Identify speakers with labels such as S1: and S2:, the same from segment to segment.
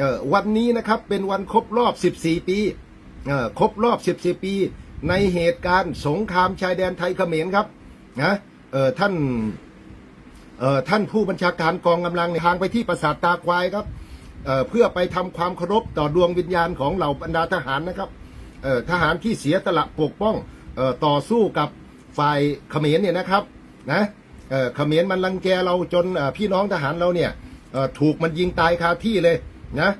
S1: เออวันนี้นะครับเป็นวันครบรอบ 14 ปีเออครบรอบ 14 ปี ในเหตุการณ์สงครามชายแดนไทยเขมรครับนะเออท่านเออท่านผู้บัญชาการกองกำลังทางไปที่ปราสาทตาควายครับเออเพื่อไปทำความเคารพต่อดวงวิญญาณของเหล่าบรรดาทหารนะครับเออทหารที่เสียสละปกป้องเออต่อสู้กับฝ่ายเขมรเนี่ยนะครับนะเขมรมันรังแกเราจนพี่น้องทหารเราเนี่ยถูกมันยิงตายคาที่เลย นะ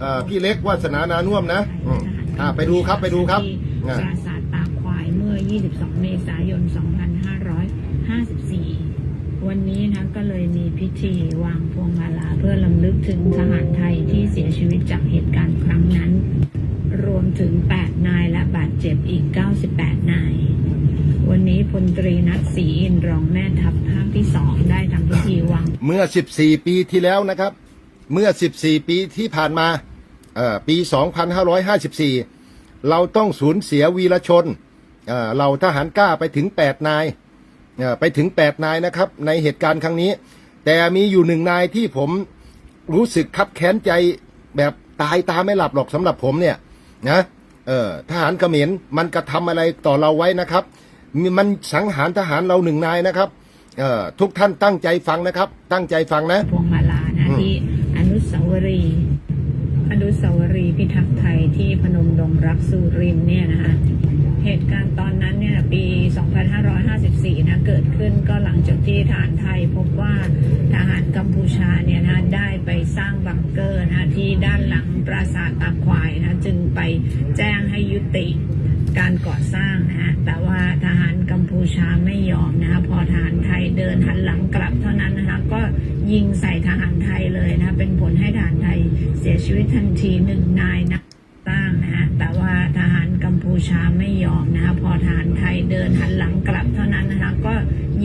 S1: เอ่อพี่เล็กวาสนานานุ่วมนะอืมอ่าไปดูครับไปดูครับ
S2: ป
S1: อ่า
S2: ราสาทตาควายเมื่อ 22 เมษายน 2554 วันนี้นะก็เลยมีพิธีวางพวงมาลาเพื่อลำลึกถึงทหารไทยที่เสียชีวิตจากเหตุการณ์ครั้งนั้น รวมถึง 8 นายและบาดเจ็บอีก 98 นาย วันนี้พลตรีนัทศรีอินทร์รองแม่ทัพภาคที่สองได้ทำพิธีวาง
S1: เมื่อ 14 ปีที่แล้วนะครับ เมื่อ 14 ปีที่ผ่านมาเอ่อปี 2554 เราต้องสูญเสียวีรชนเอ่อเราทหารกล้าไปถึง 8 นายเอ่อไปถึง 8 นายนะครับ ในเหตุการณ์ครั้งนี้ แต่มีอยู่หนึ่งนายที่ผมรู้สึกคับแค้นใจแบบตายตาไม่หลับหรอกสำหรับผมเนี่ยนะเออทหารเขมรมันกระทำอะไรต่อเราไว้นะครับมีมันสังหารทหารเราหนึ่งนายนะครับเอ่อทุกท่านตั้งใจฟังนะครับ ตั้งใจฟังนะ
S2: พวงมาลานะ
S1: อืม
S2: ที่อนุสาว รีย์อนุสาวรีย์พิทักษ์ไทยที่พนมดงรักสุรินเนี่ยนะคะเหตุการณ์ตอนนั้นเนี่ยปี 2554 นะเกิดขึ้นก็หลังจากที่ทหารไทยพบว่าทหารกัมพูชาเนี่ยนะได้ไปสร้างบังเกอร์นะที่ด้านหลังปราสาทตาควายนะจึงไปแจ้งให้ยุติการก่อสร้างนะ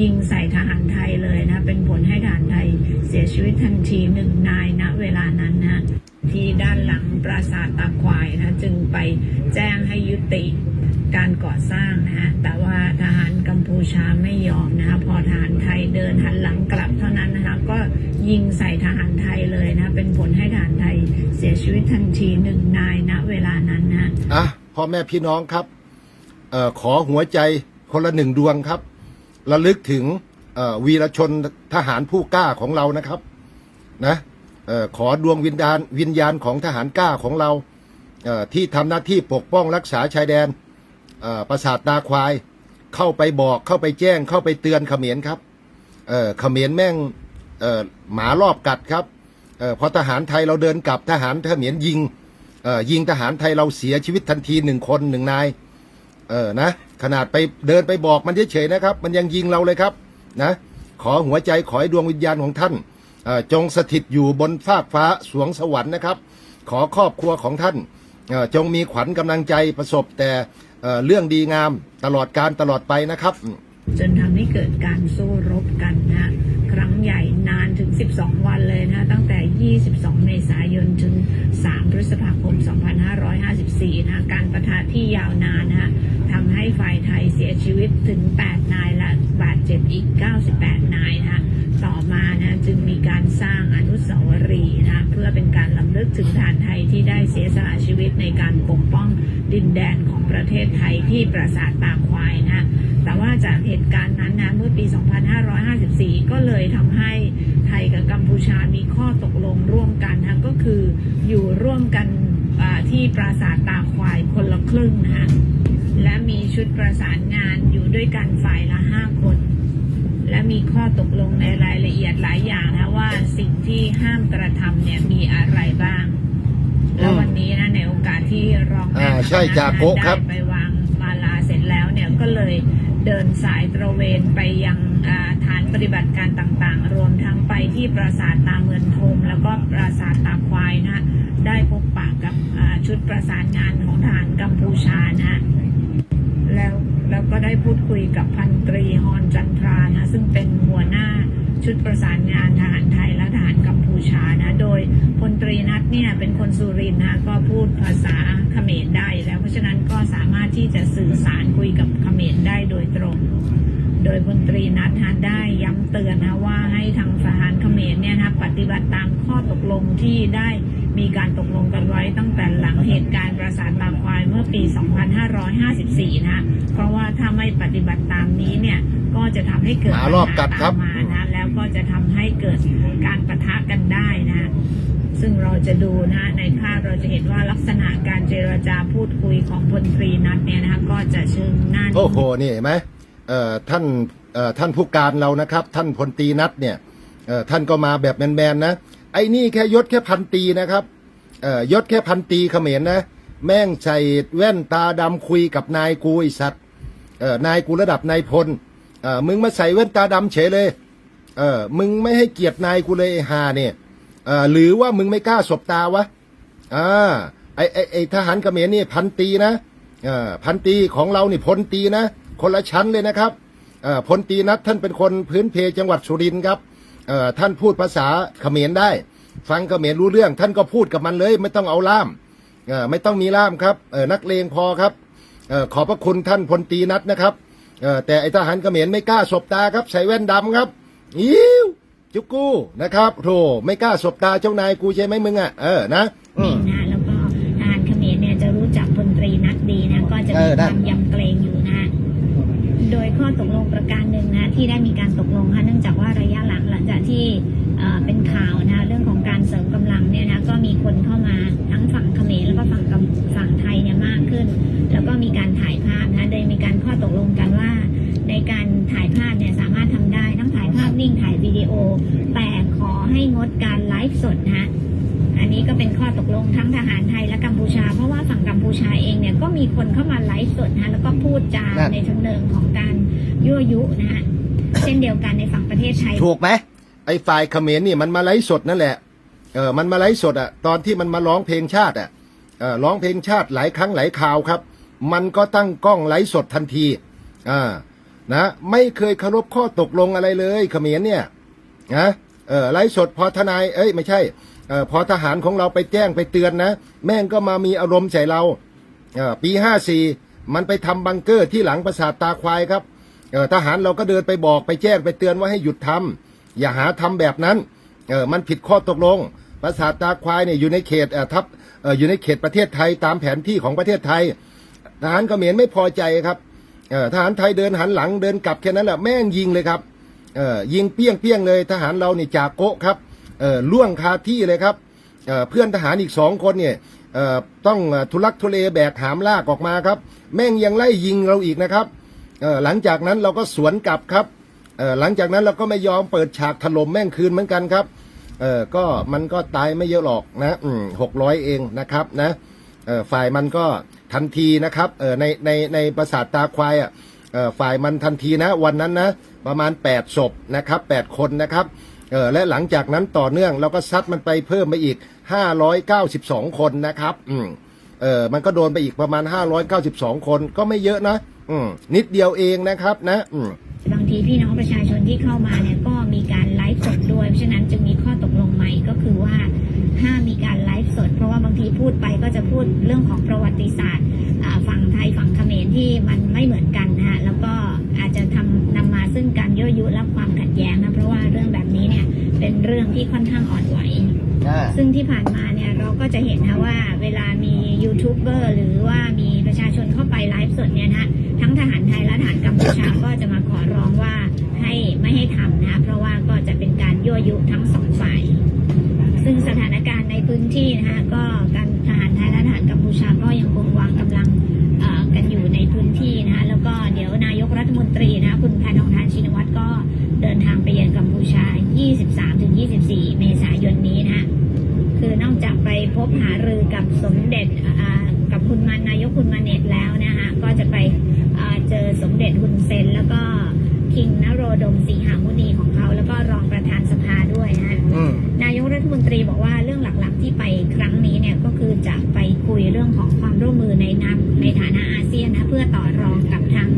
S2: ยิงใส่ทหารไทยเลยนะ เป็นผลให้ทหารไทยเสียชีวิตทันทีหนึ่งนายณเวลานั้นนะที่ด้านหลังปราสาทตาควายนะจึงไปแจ้งให้ยุติการก่อสร้างนะฮะแต่ว่าทหารกัมพูชาไม่ยอมนะคะพอทหารไทยเดินหันหลังกลับเท่านั้นนะคะก็ยิงใส่ทหารไทยเลยนะ เป็นผลให้ทหารไทยเสียชีวิตทันทีหนึ่งนายณเวลานั้นนะ
S1: อะพ่อแม่พี่น้องครับเอ่อขอหัวใจคนละหนึ่งดวงครับ ระลึกถึงวีรชนทหารผู้กล้าของเรานะครับนะออขอดวงวิญญาณวิญญาณของทหารกล้าของเราเที่ทำหน้าที่ปกป้องรักษาชายแดนปราสาทตาควาย เข้าไปบอกเข้าไปแจ้งเข้าไปเตือนเขมรครับเขมรแม่งหมารอบกัดครับออพอทหารไทยเราเดินกลับทหารเขมรยิงยิงทหารไทยเราเสียชีวิตทันทีหนึ่งคนหนึ่งนายนะ ขนาดไปเดินไปบอกมันเฉยๆนะครับ มันยังยิงเราเลยครับนะขอหัวใจขอให้ดวงวิญญาณของท่านจงสถิตอยู่บนฟากฟ้าสวงสวรรค์นะครับ ขอครอบครัวของท่านจงมีขวัญกำลังใจประสบแต่เรื่องดีงามตลอดการตลอดไปนะครับ
S2: จนทำให้เกิดการสู้รบกันนะครั้งใหญ่นานถึง 12 วันเลยนะ ตั้งแต่ 22 เมษายนถึง 3 พฤษภาคม 2554 นะ การประทะที่ยาวนานนะ ฝ่ายไทยเสียชีวิตถึง 8 นายและบาดเจ็บอีก 98 นายนะต่อมานะจึงมีการสร้างอนุสาวรีย์นะเพื่อเป็นการลำลึกถึงฐานไทยที่ได้เสียสละชีวิตในการปกป้องดินแดนของประเทศไทยที่ปราสาทตาควายนะแต่ว่าจากเหตุการณ์นั้นนะเมื่อปี 2554 ก็เลยทำให้ไทยกับกัมพูชามีข้อตกลงร่วมกันนะก็คืออยู่ร่วมกันที่ปราสาทตาควายคนละครึ่งนะฮะ และมีชุดประสานงานอยู่ด้วยกันฝ่ายละ5คน และมีข้อตกลงในรายละเอียดหลายอย่างนะว่าสิ่งที่ห้ามกระทำเนี่ยมีอะไรบ้าง แล้ววันนี้นะในโอกาสที่รองแม่
S1: อ่าใช่
S2: ทัพ
S1: จ่าโกะครับ
S2: ได้ไปวางมาลาเสร็จแล้วเนี่ยก็เลยเดินสายตระเวนไปยังอ่าฐานปฏิบัติการต่างๆ รวมทั้งไปที่ปราสาทตาเมือนทม แล้วก็ปราสาทตาควายนะได้พบปะกับอ่าชุดประสานงานของทหารกัมพูชานะ แล้วแล้วก็ได้ พูดคุยกับพันตรีฮอนจันทรานะซึ่งเป็นหัวหน้าชุดประสานงานทหารไทยและทหารกัมพูชานะ โดยพลตรีนัทเนี่ยเป็นคนสุรินทร์นะก็พูดภาษาเขมรได้ แล้วเพราะฉะนั้นก็สามารถที่จะสื่อสารคุยกับเขมรได้โดยตรง โดยพลตรีนัทนะได้ย้ำเตือนนะว่าให้ทางทหารเขมรเนี่ยนะปฏิบัติตามข้อตกลงที่ได้มีการตกลง ปี 2554 นะ เพราะว่าถ้าไม่ปฏิบัติตามนี้เนี่ยก็จะทำให้เกิด
S1: หารอบกัดครับ
S2: ปัญหาตามมานะแล้วก็จะทำให้เกิดการประทะกันได้นะซึ่งเราจะดูนะในภาพเราจะเห็นว่าลักษณะการเจรจาพูดคุยของพลตรีนัทเนี่ยนะคะก็จะเชิงหน้านิ่ง
S1: โอ้โหนี่เห็นไหมเอ่อท่านเอ่อท่านผู้การเรานะครับ ท่านพลตรีนัทเนี่ยเอ่อท่านก็มาแบบแมนๆนะไอ้นี่แค่ยศแค่พันตรีนะครับเอ่อยศแค่พันตรีเขมรนะ แม่งใส่แว่นตาดำคุยกับนายกูไอสัตว์เออนายกูระดับนายพลเออมึงมาใส่แว่นตาดำเฉยเลยเออมึงไม่ให้เกียรตินายกูเลยไอ้ฮาเนี่ยเออหรือว่ามึงไม่กล้าสบตาวะอ่าไอไอไอทหารเขมรนี่พันตีนะอ่าพันตีของเรานี่พลตีนะ คนละชั้นเลยนะครับอ่าพลตีนัทท่านเป็นคนพื้นเพจังหวัดสุรินทร์ครับเอ่อท่านพูดภาษาเขมรได้ ฟังเขมรรู้เรื่อง ท่านก็พูดกับมันเลย ไม่ต้องเอาล่าม ไม่ต้องมีล่ามครับเออนักเลงพอครับเออขอบพระคุณท่านพลตีนัทนะครับเออแต่ไอทหารเขมรไม่กล้าสบตาครับใส่แว่นดำครับอิ้วจุกกูนะครับโธ่ไม่กล้าสบตาเจ้านายกูใช่ไหมมึงอะเออนะอื
S2: นิ่
S1: ม
S2: งนะแล้วก็ทหารเขมรเนี่ยจะรู้จักพลตรีนัดดีนะก็จะ
S1: เอ
S2: มี
S1: อ
S2: ค
S1: ได้
S2: วามยำเกรงอยู่นะ โดยข้อตกลงประการหนึ่งนะที่ได้มีการตกลงค่ะเนื่องจากว่าระยะหลังหลังจากที่เอ่อเป็นข่าว ทั้งทหารไทยและกัมพูชา เพราะว่าฝั่งกัมพูชาเองเนี่ยก็มีคนเข้ามาไลฟ์สดนะแล้วก็พูดจา
S1: นั่น
S2: ในทางเนิงของการยั่วยุนะฮะเช่นเดียวกันในฝั่งประเทศไทย
S1: ถูกไหมไอ้ฝ่ายเขมรนี่มันมาไลฟ์สดนั่นแหละเออมันมาไลฟ์สดอะตอนที่มันมาร้องเพลงชาติอะเออร้องเพลงชาติหลายครั้งหลายคราวครับ มันก็ตั้งกล้องไลฟ์สดทันทีอ่านะไม่เคยเคารพข้อตกลงอะไรเลยเขมรเนี่ยนะเออไลฟ์สดพอทนายเอ้ยไม่ใช่เออพอทหารของเราไปแจ้งไปเตือนนะ แม่งก็มามีอารมณ์ใส่เราเออปีห้าสี่มันไปทำบังเกอร์ที่หลังปราสาทตาควายครับเออทหารเราก็เดินไปบอกไปแจ้งไปเตือนว่าให้หยุดทำอย่าหาทำแบบนั้นเออมันผิดข้อตกลงปราสาทตาควายเนี่ยอยู่ในเขตเออทับเอออยู่ในเขตประเทศไทยตามแผนที่ของประเทศไทย ทหารเขมรไม่พอใจครับเออทหารไทยเดินหันหลังเดินกลับแค่นั้นแหละแม่งยิงเลยครับเออยิงเปี้ยงเปี้ยงเลยทหารเราเนี่ยจากโกะครับ ล่วงคาที่เลยครับเเพื่อนทหารอีกสองคนเนี่ยต้องทุลักทุเลแบกหามลากออกมาครับ แม่งยังไล่ยิงเราอีกนะครับหลังจากนั้นเราก็สวนกลับครับหลังจากนั้นเราก็ไม่ยอมเปิดฉากถล่มแม่งคืนเหมือนกันครับเออก็มันก็ตายไม่เยอะหรอกนะหกร้อยเองนะครับนะฝ่ายมันก็ทันทีนะครับในในในปราสาทตาควายอะฝ่ายมันทันทีนะวันนั้นนะประมาณ 8 ศพนะครับ 8 คนนะครับ เออและหลังจากนั้นต่อเนื่องเราก็ซัดมันไปเพิ่มไปอีก 592 คนนะครับอืมเออมันก็โดนไปอีกประมาณ 592 คนก็ไม่เยอะนะ อืมนิดเดียวเองนะครับนะอืม
S2: บางทีพี่น้องประชาชนที่เข้ามาเนี่ยก็มีการไลฟ์สดด้วย เพราะฉะนั้นจึงมีข้อตกลงใหม่ก็คือว่าห้ามมีการไลฟ์สด เพราะว่าบางทีพูดไปก็จะพูดเรื่องของประวัติศาสตร์ฝั่งไทยฝั่งเขมรที่มันไม่เหมือนกันนะฮะแล้วก็อาจจะทำนำมาซึ่งการยั่วยุและความขัดแย้งนะเพราะว่าเเนี่ยเป็นเรื่องที่ค่อนข้างอ่อนไหว ซึ่งที่ผ่านมาเนี่ยเราก็จะเห็นนะว่าเวลามียูทูบเบอร์หรือว่ามีประชาชนเข้าไปไลฟ์สดเนี่ยนะทั้งทหารไทยและทหารกัมพูชาก็จะมาขอร้องว่าให้ไม่ให้ทำนะเพราะว่าก็จะเป็นการยั่วยุทั้งสองฝ่าย ซึ่งสถานการณ์ในพื้นที่นะคะก็ บหารือกับสมเด็จอ่ากับคุณมานายกคุณมาเนตแล้วนะคะก็จะไปอ่าเจอสมเด็จฮุนเซนแล้วก็คิงนโรดมสีหามุนีของเขาแล้วก็รองประธานสภาด้วยนะ
S1: อืม
S2: นายกรัฐมนตรีบอกว่าเรื่องหลักๆที่ไปครั้งนี้เนี่ยก็คือจะไปคุยเรื่องของความร่วมมือในนามในฐานะอาเซียนนะเพื่อต่อรองกับทาง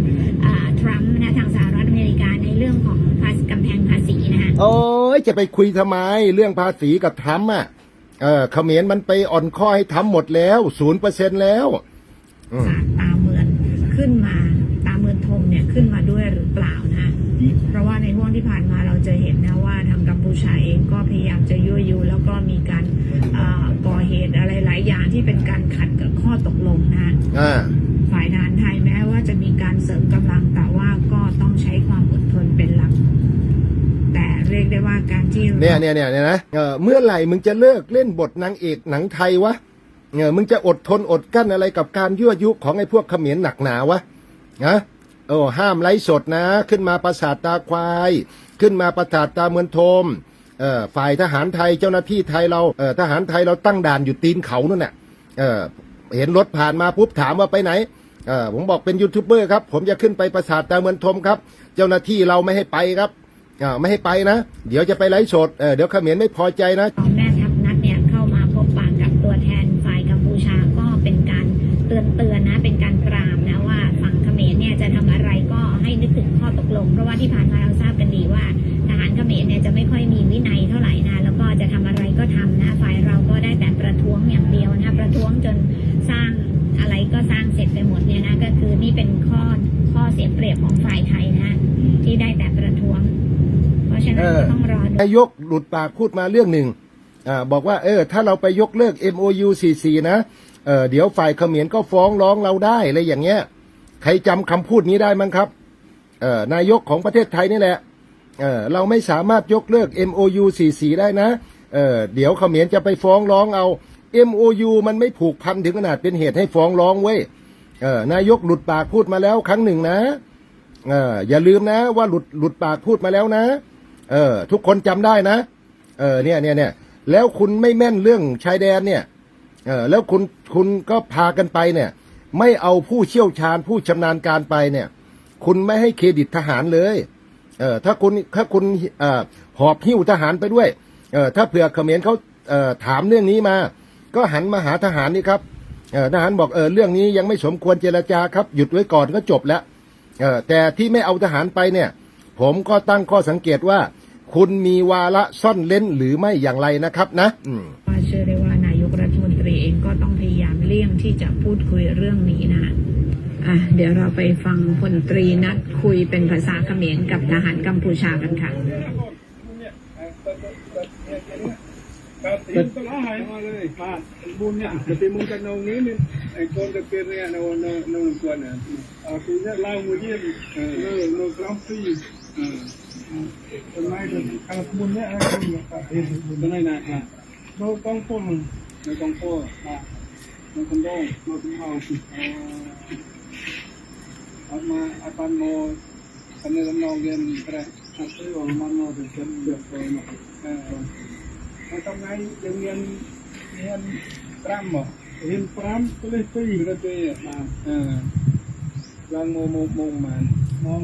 S2: อ่าทรัมป์นะทางสหรัฐอเมริกาในเรื่องของภาษีกำแพงภาษีนะคะ
S1: โอ้ยจะไปคุยทำไมเรื่องภาษีกับทรัมป์อะ เออเขมรมันไปอ่อนข้อให้ทำหมดแล้วศูนย์เปอร์เซ็นแล้วอืม
S2: ศาสตร์ตาเมือนขึ้นมาตาเมือนธงเนี่ยขึ้นมาด้วยหรือเปล่านะ เพราะว่าในห่วงที่ผ่านมาเราจะเห็นนะว่าทางกัมพูชาเองก็พยายามจะยั่วยุแล้วก็มีการเอ่อก่อเหตุอะไรหลายอย่างที่เป็นการขัดกับข้อตกลงนะ
S1: อ่า
S2: ฝ่ายทหารไทยแม้ว่าจะมีการเสริมกำลังแต่ว่าก็ต้องใช้ความอดทนเป็นหลักแต่เรียก ได้ว่าการที่
S1: เนี่ยเนี่ยเนี่ยเนี่ยนะเออเมื่อไหร่มึงจะเลิกเล่นบทนางเอกหนังไทยวะเออมึงจะอดทนอดกั้นอะไรกับการยั่วยุของไอ้พวกเขมรหนักหนาวะนะโอ้ห้ามไลฟ์สดนะ ขึ้นมาประสาทตาควาย ขึ้นมาประสาทตาเมือนโทมเออฝ่ายทหารไทยเจ้าหน้าที่ไทยเราเออทหารไทยเราตั้งด่านอยู่ตีนเขานั่นแหละเออเห็นรถผ่านมาปุ๊บถามว่าไปไหนเออผมบอกเป็นยูทูบเบอร์ครับ ผมจะขึ้นไปประสาทตาเมือนทมครับ เจ้าหน้าที่เราไม่ให้ไปครับ อ่าไม่ให้ไปนะ เดี๋ยวจะไปไลฟ์สดเออเดี๋ยวเขมรไม่พอใจนะ
S3: ตอนแม่ทัพนัดเนี่ยเข้ามาพบปะกับตัวแทนฝ่ายกัมพูชาก็เป็นการเตือนเตือนนะ เป็นการปรามนะว่าฝั่งเขมรเนี่ยจะทำอะไรก็ให้นึกถึงข้อตกลง เพราะว่าที่ผ่านมาเราทราบกันดีว่าทหารเขมรเนี่ยจะไม่ค่อยมีวินัยเท่าไหร่นะแล้วก็จะทำอะไรก็ทำนะ ฝ่ายเราก็ได้แต่ประท้วงอย่างเดียวนะประท้วงจนสร้างอะไรก็สร้างเสร็จไปหมดเนี่ยนะก็คือนี่เป็นข้อข้อเสียเปรียบของฝ่ายไทยนะที่ได้แต่ประท้วง เพราะฉะนั้นก็ต้องรอดู
S1: นายกหลุดปากพูดมาเรื่องหนึ่งอ่าบอกว่าเออ ถ้าเราไปยกเลิก MOU 44นะเออเดี๋ยวฝ่ายเขมรก็ฟ้องร้องเราได้อะไรอย่างเงี้ย ใครจำคำพูดนี้ได้มั้งครับเออนายกของประเทศไทยนี่แหละเออเราไม่สามารถยกเลิก MOU 44ได้นะเออเดี๋ยวเขมรจะไปฟ้องร้องเอา MOU มันไม่ผูกพันถึงขนาดเป็นเหตุให้ฟ้องร้องเว้ยเออนายกหลุดปากพูดมาแล้วครั้งหนึ่งนะเอออย่าลืมนะว่าหลุดหลุดปากพูดมาแล้วนะ เออ ทุกคนจำได้นะ เออเนี่ยเนี่ยเนี่ยแล้วคุณไม่แม่นเรื่องชายแดนเนี่ย เออแล้วคุณคุณก็พากันไปเนี่ย ไม่เอาผู้เชี่ยวชาญผู้ชำนาญการไปเนี่ย คุณไม่ให้เครดิตทหารเลย เออถ้าคุณถ้าคุณเอ่อหอบหิ้วทหารไปด้วย เออถ้าเผื่อเขมรเขาเอ่อถามเรื่องนี้มา ก็หันมาหาทหารนี่ครับเออทหารบอกเออเรื่องนี้ยังไม่สมควรเจรจาครับ หยุดไว้ก่อนก็จบแล้วเออแต่ที่ไม่เอาทหารไปเนี่ย ผมก็ตั้งข้อสังเกตว่า คุณมีวาระซ่อนเล้นหรือไม่อย่างไรนะครับนะอืม
S2: ว่าเชื่อได้ว่านายกรัฐมนตรีเองก็ต้องพยายามเลี่ยงที่จะพูดคุยเรื่องนี้นะ อะ เดี๋ยวเราไปฟังพลตรีนัดคุยเป็นภาษาเขมรกับทหารกัมพูชากันค่ะ
S4: ก็ติดก็หา kalakbunnya aku na ha no kong po no no kong po ha no kong dong no kong hao at ma apan mo kanila no gen pre kasi o man mo de gen de ko no ha tong ngai yung yan yan pram mo yan pram tulis tulis tulis ha lang mo mo mo man mo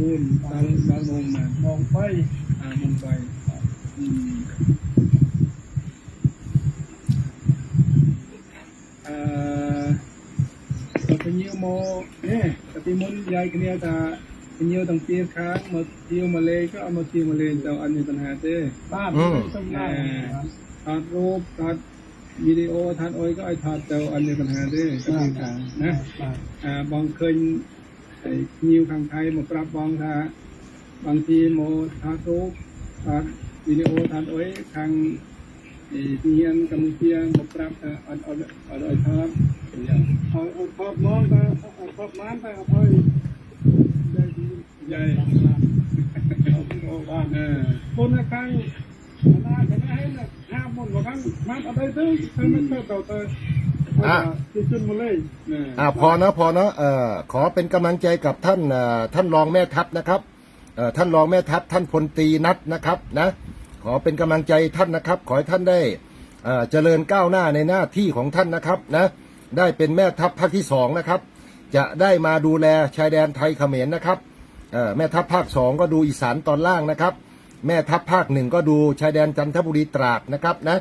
S4: คืนบางบางองค์นะมองไปอ่ามองไปอ่าตะเยียวโมเอ๊ะตะปีมุนยายกันเนี่ตาเงี้ยวต่างเตียค้างมาเที่ยวมาเลยก็เอามาเที่ยวมาเลยเจ้าอันนี้ปัญหาเจ้บ้านต้องได้ทัดรูปถัดวิดีโอถัดโอยก็ไอถัดเจ้าอันนี้ปัญหาเจ้ก็มีปัญห
S1: นะ
S4: บางเคย ไอ้นิวข้างไทยมาปรับบองท่าบางทีโมทาทุกทาวิดีโอทานโอ้ยทางไอเงียนกัมพูชีมาปรับอ่อนอ่อนอ่อนอ่อนครับอาเอาครอบน้องไปเอาครอบมานไปเอาไปใหญ่เอาไปเอาบ้านเออคนละครั้งนาจะได้ให้ห้าหมดกว่าครั้งมาเอาไปซื้อซื้อมัเท่าเต่าเตอ
S1: อะ
S4: ที่ขึ้นมาเลยเนี่ย
S1: อ่าพอนะพอนะเอ่อขอเป็นกำลังใจกับท่านเอ่อท่านรองแม่ทัพนะครับเอ่อท่านรองแม่ทัพท่านพลตรีนัทนะครับนะขอเป็นกำลังใจท่านนะครับ ขอให้ท่านได้เอ่อเจริญก้าวหน้าในหน้าที่ของท่านนะครับนะได้เป็นแม่ทัพภาคที่สองนะครับ จะได้มาดูแลชายแดนไทยเขมรนะครับเอ่อแม่ทัพภาคสองก็ดูอีสานตอนล่างนะครับ แม่ทัพภาคหนึ่งก็ดูชายแดนจันทบุรีตราดนะครับนะ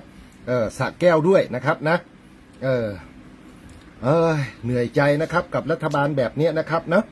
S1: เออสระแก้วด้วยนะครับนะ เออ เออเหนื่อยใจนะครับกับรัฐบาลแบบนี้นะครับเนาะ